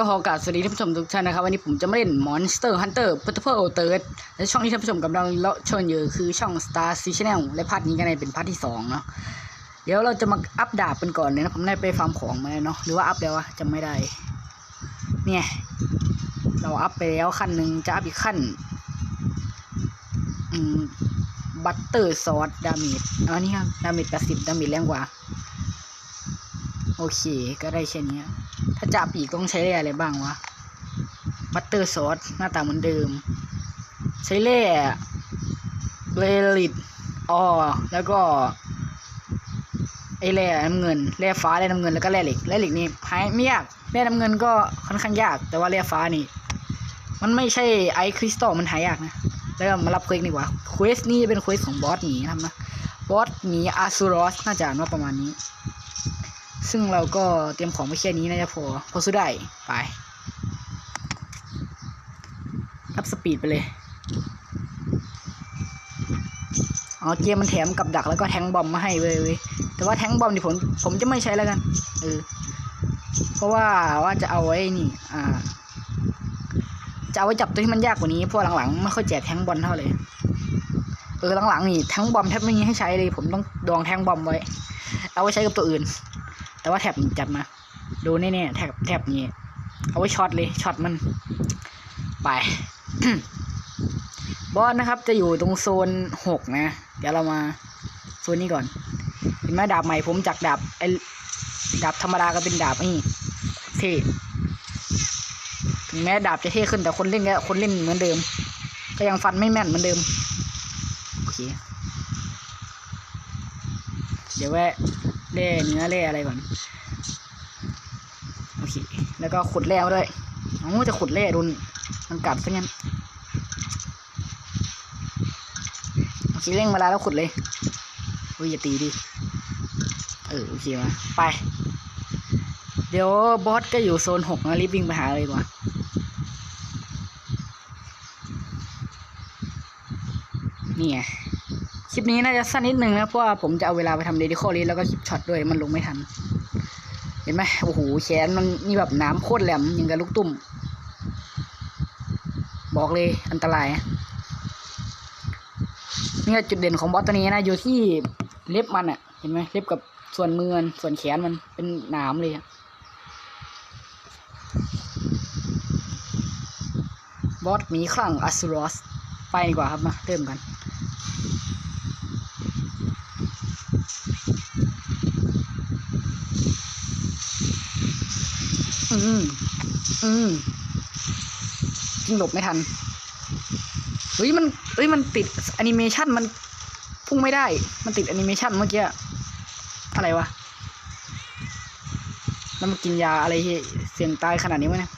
ก็ขอกราบสวัสดีท่านผู้ชมทุกท่านนะครับวันนี้ผมจะมาเล่น Monster Hunter p o r t a b l e Third และช่องที่ท่านผู้ชมกำลังรับชมอยู่คือช่อง Star C Channel และพาร์ทนี้ก็ในเป็นพาร์ทที่สองเนาะเดี๋ยวเราจะมาอัปดาบกันก่อนเลยนะผมได้ไปฟาร์มของมาแล้วเนาะหรือว่าอัปแล้ววะจำไม่ได้ เนี่ย เราอัพไปแล้วขั้นหนึ่งจะอัพอีกขั้นอืมบัตเตอร์ซอสดาเมจอันนี้ครับดาเมจแปดสิบดาเมจแรงกว่า โอเค ก็ได้แค่นี้ ถ้าจับอีกต้องใช้แร่อะไรบ้างวะ บัตเตอร์ซอส หน้าตาเหมือนเดิม ใช้แร่เบลลิดออแล้วก็ไอแร่น้ำเงินแร่ฟ้าแร่น้ำเงินแล้วก็แร่เหล็กแร่เหล็กนี่หายไม่ยากแร่น้ำเงินก็ค่อนข้างยาก แต่ว่าแร่ฟ้านี่ มันไม่ใช่ไอคริสตัลมันหายากนะแล้วมารับเควสดีกว่าเควสนี่เป็นเควสของบอสหมีทำนะบอสหมีอาซูรอสน่าจะอ่านว่าประมาณนี้ ซึ่งเราก็เตรียมของไว้แค่นี้น่าจะพอพอซื้ได้ ไปรับสปีดไปเลย อ๋อเกมมันแถมกับดักแล้วก็แทงบอมมาให้เว้ยเว้ยแต่ว่าแทงบอมนี่ผมผมจะไม่ใช้แล้วกันเออเพราะว่าว่าจะเอาไว้นี่ อ่า จะเอาไว้จับตัวที่มันยากกว่านี้เพราะหลังๆไม่ค่อยแจกแทงบอลเท่าเลยเออหลังๆนี่แทงบอมแทบไม่มีให้ใช้เลย ผมต้องดองแทงบอมไว้ เอาไว้ใช้กับตัวอื่น แต่ว่าแท็บจัดมา ดูแน่ๆแท็บแท็บนี้ เอาไว้ช็อตเลยช็อตมัน ไปบอสนะครับจะอยู่ตรงโซนหกนะ เดี๋ยวเรามาโซนนี้ก่อน เห็นไหมดาบใหม่ผมจากดาบไอ้ดาบธรรมดาก็เป็นดาบนี่เท่ถึงแม้ดาบจะเท่ขึ้นแต่คนเล่นก็คนเล่นเหมือนเดิม ก็ยังฟันไม่แม่นเหมือนเดิม โอเค เดี๋ยวแวะ เล่เนื้อเล่อะไรก่อนโอเคแล้วก็ขุดแร่มาด้วยอ๋อจะขุดแร่โดนมันกัดซะงั้นโอเคเร่งเวลาแล้วขุดเลยอุ้ยอย่าตีดิเออโอเคมาไป เดี๋ยวบอสก็อยู่โซนหกนะรีบวิ่งไปหาเลยดีกว่านี่ไง ลิปนี้น่าจะสั้นนิดนึงนะเพราะว่าผมจะเอาเวลาไปทำเดดิคอลิสแล้วก็คลิปช็อตด้วยมันลงไม่ทัน เห็นไหมโอ้โหแขนมันนี่แบบน้ำโคตรแหลมยังกับลูกตุ้มบอกเลยอันตรายนะนี่จุดเด่นของบอสตัวนี้นะอยู่ที่เล็บมันอะเห็นไหมเล็บกับส่วนมือนส่วนแขนมันเป็นหนามเลยอะบอสหมีคลั่งอัสรอสไปดีกว่าครับมาเริ่มกัน อืมอืมยิงหลบไม่ทัน เฮ้ยมันเฮ้ยมันติดแอนิเมชันมันพุ่งไม่ได้ มันติดแอนิเมชันเมื่อกี้ อะไรวะ แล้วมันกินยาอะไรเสี่ยงตายขนาดนี้วะเนี่ย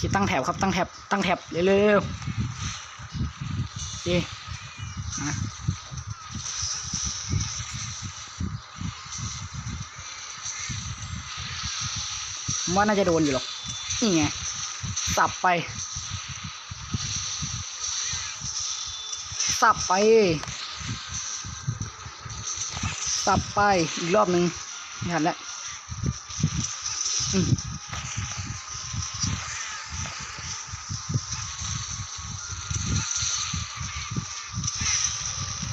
คิดตั้งแถบครับตั้งแถบตั้งแถบเร็วๆเร็วๆโอเคนะ ผมว่าน่าจะโดนอยู่หรอก นี่ไง สับไป สับไป สับไปอีกรอบหนึ่งไม่ทันแล้ว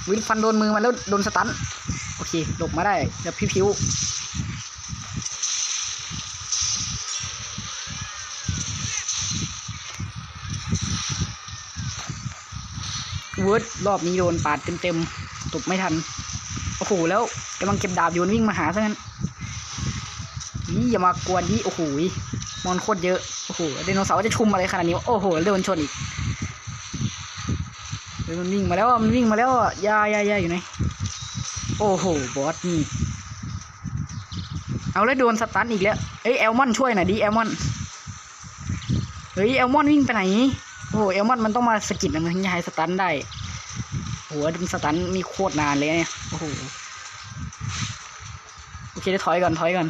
วินฟันโดนมือมันแล้วโดนสตัน โอเค หลบมาได้เดี๋ยวพิ้ว เวิร์ดรอบนี้โดนปาดเต็มๆตบไม่ทัน โอ้โห แล้วกำลังเก็บดาบโยนวิ่งมาหาซะงั้นนี่อย่ามากวนนี่โอ้โหมอนโคตรเยอะ โอ้โหไดโนเสาร์จะชุมอะไรขนาดนี้ โอ้โหโดนชนอีกเฮ้ยมันวิ่งมาแล้วมันวิ่งมาแล้วยายายาอยู่ไหนโอ้โห บอสนี่ เอาแล้วโดนสตันอีกแล้ว เอ้ยแอลมอนช่วยหน่อยดิแอลมอน เฮ้ยแอลมอนวิ่งไปไหน อ้โหเอลมอนมันต้องมาสกิดมันถึงจะให้สตันได้โอ้โหดึงสตันมีโคตรนานเลยเนี่ยโอ้โหโอเคเดี๋ยวถอยก่อนถอยก่อน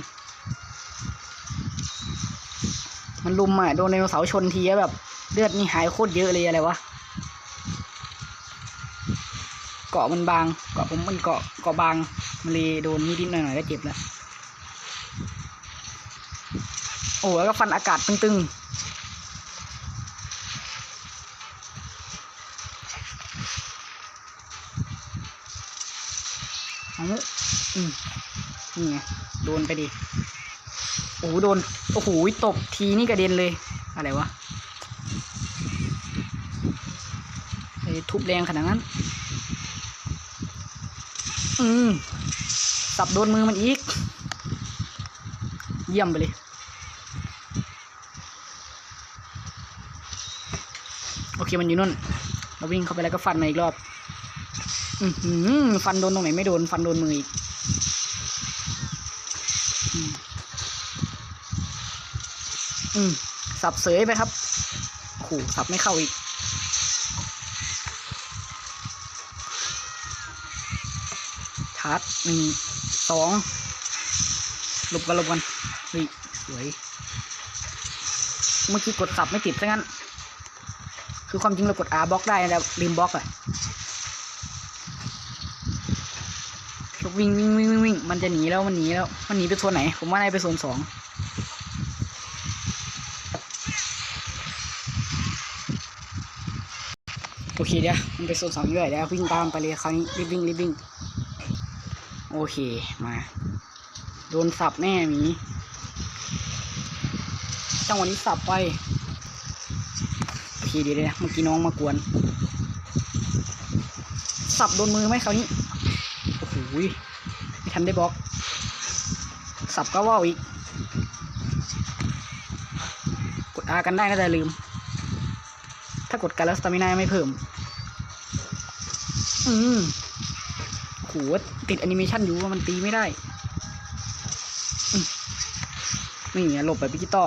มันลุมอะโดนไดโนเสาร์ชนทีแล้วแบบ เลือดนี่หายโคตรเยอะเลยอะไรวะเกาะมันบางเกาะผมมันเกาะเกาะบางมันเลยโดนนิดๆหน่อยๆก็เจ็บแล้วโอ้แล้วก็ฟันอากาศตึงๆ เอาอืมนี่ไงโดนไปดิโอ้โหโดนโอ้โหตบทีนี่กระเด็นเลย อะไรวะไอ้ทุบแรงขนาดนั้น อืมสับโดนมือมันอีก เยี่ยมไปเลยโอเคมันอยู่นู่น เราวิ่งเข้าไปแล้วก็ฟันมาอีกรอบ ฟันโดนตรงไหนไม่โดน ฟันโดนมืออีกอืมอืมสับเสยไปครับโอ้โหสับไม่เข้าอีก ชาร์จหนึ่งสองหลบกันหลบกันเฮ้ยสวย เมื่อกี้กดสับไม่ติดซะงั้น คือความจริงเรากด R บล็อกได้แต่ลืมบล็อกอะ วิ่งวิ่งวิ่งวิ่งวิ่งมันจะหนีแล้วมันหนีแล้ว มันหนีไปโซนไหน ผมว่าน่าไปโซนสองโอเคเดี๋ยวมันไปโซนสองเยอะเดี๋ยววิ่งตามไปเลยคราวนี้รีบวิ่งรีบวิ่งโอเคมา โดนสับแน่มีจังหวะนี้สับไปโอเคเดี๋ยเดี๋ยเมื่อกี้น้องมากวน สับโดนมือไหมคราวนี้โอ้โห ทันได้บอก สับก็ว่าวอีก กดอากันได้ก็จะลืม ถ้ากดกันแล้วสตามินาไม่เพิ่ม อืมโหติดแอนิเมชันอยู่ว่ามันตีไม่ได้อืมนี่ไงหลบแบบพิกิตอ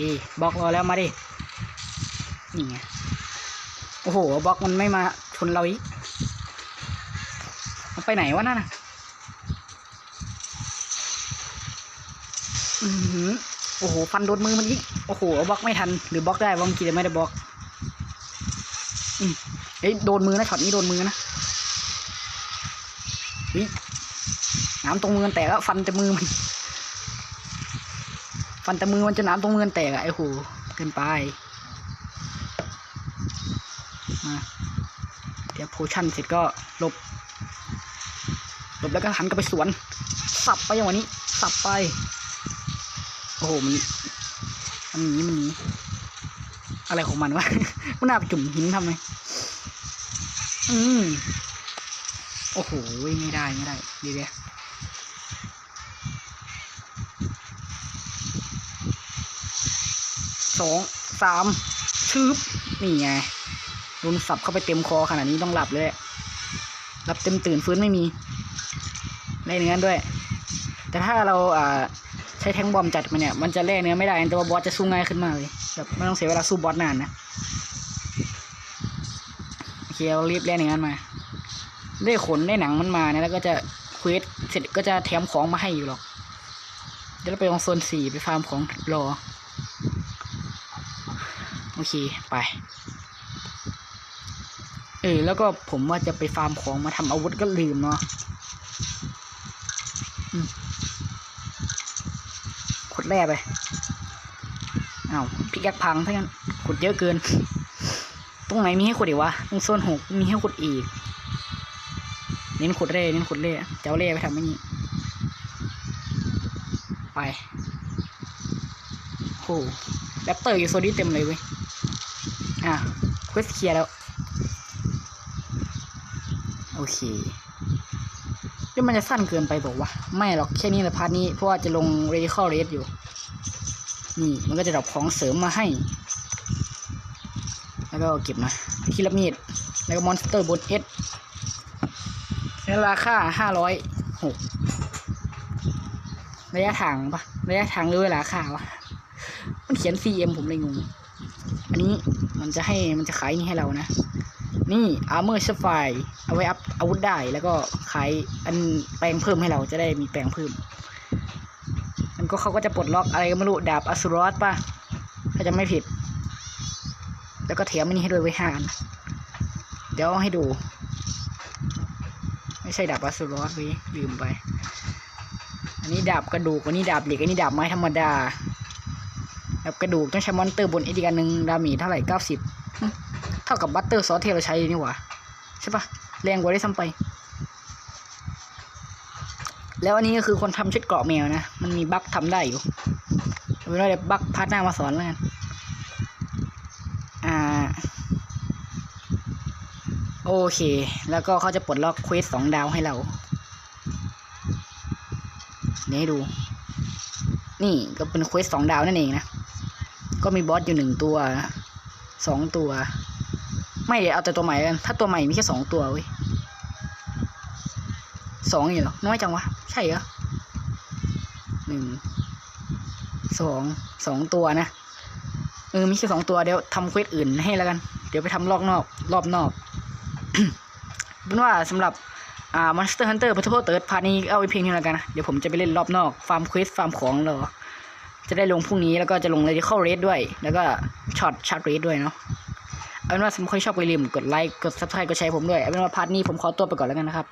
ดิบล็อกรอแล้วมาดินี่ไงโอ้โหบล็อกมันไม่มาชนเราอีกมันไปไหนวะนั่นน่ะอือโอ้โหฟันโดนมือมันอีกโอ้โหบล็อกไม่ทันหรือบล็อกได้บางทีไม่ได้บล็อกอืมเฮ้ยโดนมือนะช็อตนี้โดนมือนะน้ำตรงมือมันแตกแล้วฟันแต่มือมัน ฟันแต่มือมันจนน้ำตรงมือนแตกอะไอ้โหเกินไป มาเดี๋ยวโพชั่นเสร็จก็ลบ ลบแล้วก็หันกลับไปสวน สับไปอย่างวันนี้ สับไป โอ้โห มัน มันหนีมันหนีอะไรของมันวะ มันน่าไปจุ่มหินทำไม อืมโอ้โห ไม่ได้ ไม่ได้ ดีเดีย สองสามชืบนี่ไงโดนสับเข้าไปเต็มคอขนาดนี้ต้องหลับเลยหลับเต็มตื่นฟื้นไม่มีในเนื้อด้วย แต่ถ้าเราอ่าใช้แทงบอมจัดมันเนี่ยมันจะแล่เนื้อไม่ได้แต่ว่าบอสจะสู้ง่ายขึ้นมากเลยแบบไม่ต้องเสียเวลาสู้บอสนานนะโอเคเรารีบแล่เนื้อมันมา ได้ขนได้หนังมันมาเนี่ยแล้วก็จะเควสเสร็จก็จะแถมของมาให้อยู่หรอกเดี๋ยวเราไปลองโซนสี่ไปฟาร์มของรอ โอเคไป เออแล้วก็ผมว่าจะไปฟาร์มของมาทำอาวุธก็ลืมเนาะขุดแร่ไปอ้าวพิกแอคพังทั้งนั้นขุดเยอะเกิน ตรงไหนมีให้ขุดอีกวะตรงโซนหกมีให้ขุดอีกเน้นขุดแร่เน้นขุดแร่เจะเอาแร่ไปทำไอ้นี่ไปโอ้แรปเตอร์อยู่โซนนี้เต็มเลยเว้ย อะเควสเคลียร์แล้ว โอเคเดี๋ยวมันจะสั้นเกินไปบอกว่าไม่หรอกแค่นี้แหละพาร์ทนี้ เพราะว่าจะลง radical rate อยู่ นี่มันก็จะดรอปของเสริมมาให้ แล้วก็เก็บมาทีละมีดแล้วก็มอนสเตอร์บนเอสราคาห้าร้อยหกระยะทางปะระยะทางหรือเวลาค่าวะมันเขียน CM ผมเลยงง อันนี้ มันจะให้มันจะขายนี่ให้เรานะ นี่ armor s h f i เอาไว้อัพอาวุธได้แล้วก็ขายอันแปลงเพิ่มให้เราจะได้มีแปลงเพิ่ม มันก็เขาก็จะปลดล็อกอะไรก็ไม่รู้ดาบอสุรอสป่ะถ้าจะไม่ผิด แล้วก็แถมมันนี้ให้ด้วยไว้ห้าอันเดี๋ยวให้ดู ไม่ใช่ดาบวัสดุรอดเว้ยลืมไป อันนี้ดาบกระดูกอันนี้ดาบเหล็กอันนี้ดาบไม้ธรรมดา ดาบกระดูกต้องใช้มอนเตอร์บนอีกันหนึ่งดามจเท่าไหร่เก้าสิบเท่ากับบัตเตอร์ซอสที่เราใช้นี่หว่าใช่ปะแรงกว่าได้ซ้ำไป แล้วอันนี้ก็คือคนทำชุดเกราะแมวนะ มันมีบั๊กทำได้อยู่เอาเป็นว่าเดี๋ยวบั๊กพาร์ทหน้ามาสอนแล้วกันอ่าโอเค แล้วก็เขาจะปลดล็อกเควสสองดาวให้เราเดี๋ยวให้ดู นี่ก็เป็นเควสสองดาวนั่นเองนะ ก็มีบอสอยู่หนึ่งตัวสองตัว ไม่เดี๋ยวเอาแต่ตัวใหม่กันถ้าตัวใหม่มีแค่สองตัวเว้ยสองอยู่เหรอน้อยจังวะ ใช่เหรอหนึ่งสองสองตัวนะเออมีแค่สองตัวเดี๋ยวทำเควสอื่นให้แล้วกัน เดี๋ยวไปทำรอบนอก รอบนอกเป็นว่าสำหรับอ่า Monster Hunter Battle Third พาร์ทนี้เอาไว้เพียงเท่านี้แล้วกันนะ เดี๋ยวผมจะไปเล่นรอบนอก ฟาร์มเควส ฟาร์มของรอ จะได้ลงพรุ่งนี้แล้วก็จะลง Radical Raid ด้วย แล้วก็ช็อตช็อตเรดด้วยเนาะเอาเป็นว่าสมมติใครชอบก็อย่าลืมกดไลค์กดซับสไครต์กดแชร์ผมด้วยเอาเป็นว่าพาร์ทนี้ผมขอตัวไปก่อนแล้วกันนะครับ